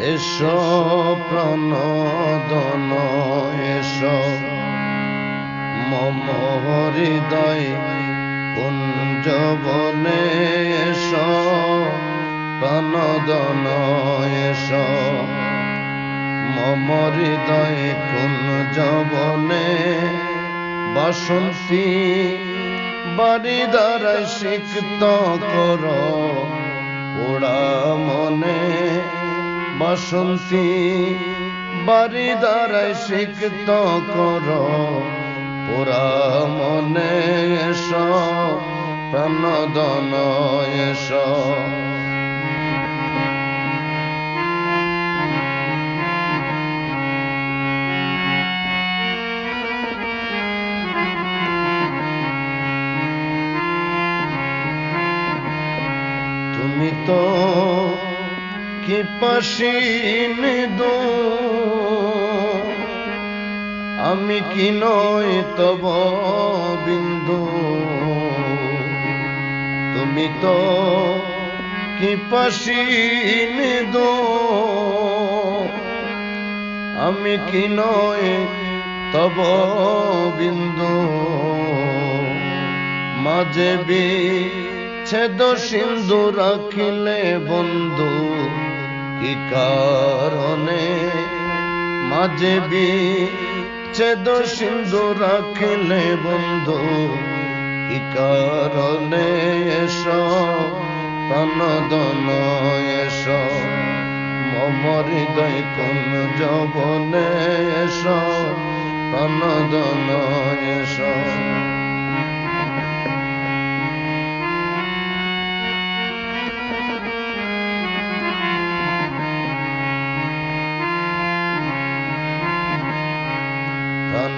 এসো প্রণদন, এসো। মম হৃদয় কুঞ্জবনে এসো। প্রণদন, এসো। মম হৃদয় কুঞ্জবনে বাসন্তী, বাড়ি দ্বারায় সিক্ত কর। পোড়া মনে বাসন্তী বাড়ি দ্বারায় শিক্ত কর। পুরা মনে এস প্রাণদন এস। কি পাশিন দো। আমি কি নয় তব বিন্দু? তুমি তো কি পাশিন দো? আমি কি নয় তব বিন্দু? মাঝে বি ছেদ সিন্ধু রাখিলে বন্ধু। কি কারণে মাঝে বি ছেদ সিন্ধু রাখিলে বন্ধু? কি কারণে এস প্রাণদন এস, মম হৃদয় কোন যবনে এস প্রাণদন এস?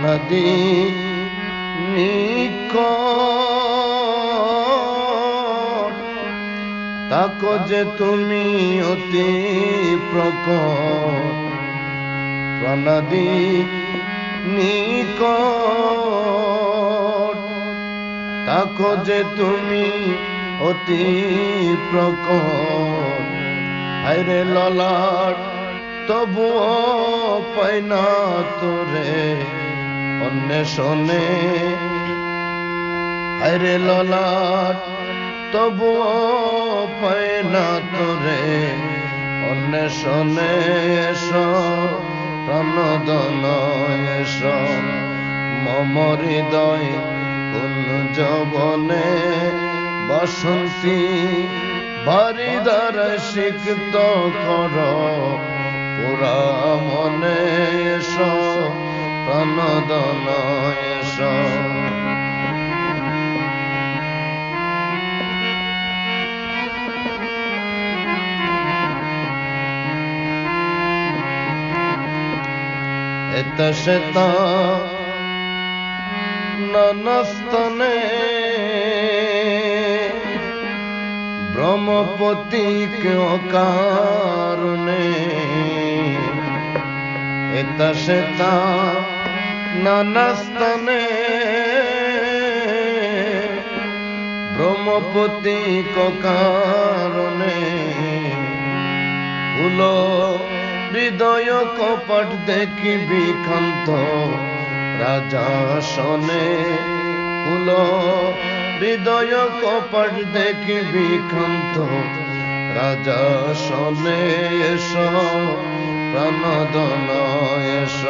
নদী নিকট। তাকো যে তুমি অতি প্রকট। প্রণদী নিকট। তাকো যে তুমি অতি প্রকট। হাইরে ললাট, তবুও পাই না তোরে। অন্বেষণে আরে ললাট, তবুও পাই না তোরে। অন্বেষণে এস প্রাণদন এস, মম হৃদয় কোন যবনে, বসন্তী ভারি দ্বারা সিক্ত কর, পুরা মনে এস। প্রাণদন এস এত শত ননস্তনে ব্রহ্মপতিক কারণে এত শতা নানাস্তনে। ব্রহ্মপতি কারণে ফুল হৃদয় কপট দেখিবি কান্ত রাজা শনে ফুল হৃদয় কপট দেখিবি কান্ত রাজা শনে এস প্রাণদন এস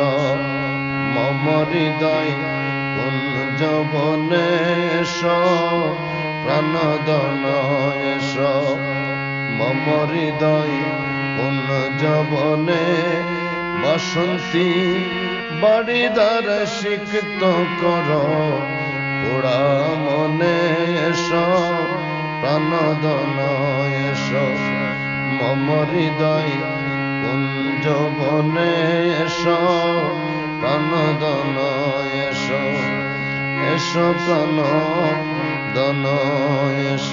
মম হৃদয় কুঞ্জবনে এস প্রাণদন এস মম হৃদয় কুঞ্জবনে বসন্তী বাড়ি দ্বার সিক্ত কর, পোড়া মনে এস প্রাণদন এস মম কুঞ্জবনে এসো প্রাণদন এসো এসো প্রাণ দন এস।